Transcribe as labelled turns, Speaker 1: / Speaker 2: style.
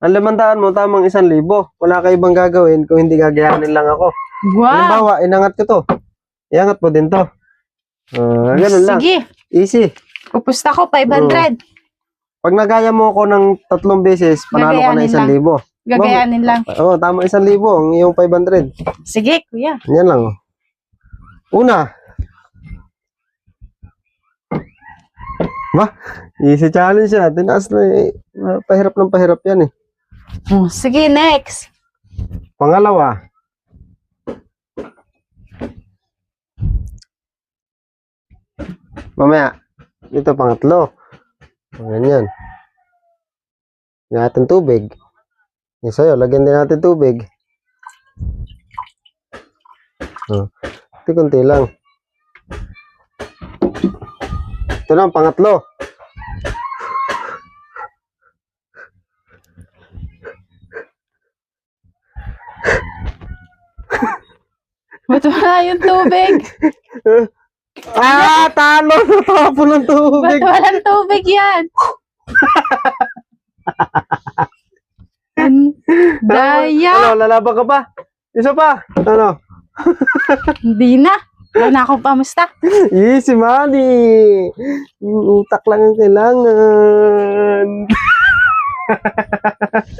Speaker 1: Ang limandaan mo, tamang isang libo. Wala ka ibang gagawin kung hindi gagayanin lang ako.
Speaker 2: Wow.
Speaker 1: Halimbawa, inangat ko to. Iangat mo din to. Ah, ganun lang.
Speaker 2: Sige.
Speaker 1: Easy.
Speaker 2: Pupusta ko, 500.
Speaker 1: Pag nagaya mo ako ng tatlong beses, panalo ka na isang
Speaker 2: lang.
Speaker 1: libo.
Speaker 2: Gagayanin lang.
Speaker 1: Oo, tama isang libo. Ang iyong 500.
Speaker 2: Sige, kuya.
Speaker 1: Yan lang. oh. Una. Ba? Easy challenge yan. Tinaas na eh. Ah, Pahirap ng pahirap yan eh.
Speaker 2: Oh, sige, next.
Speaker 1: Pangalawa. Mamaya. Ito pangatlo. Ganyan. Lagyan natin tubig. Yung sa'yo, lagyan din natin tubig. Oh. Kunti-kunti lang. Ito na ang pangatlo.
Speaker 2: Ba't wala yung tubig?
Speaker 1: Ah, talo! Natapon ng
Speaker 2: Ba't
Speaker 1: tubig!
Speaker 2: walang tubig yan? Ang Daya.
Speaker 1: Ano, lalaban ka pa? Isa pa? Ano?
Speaker 2: Hindi na. Wala na akong pamusta.
Speaker 1: Easy money! Yung utak lang ang kailangan.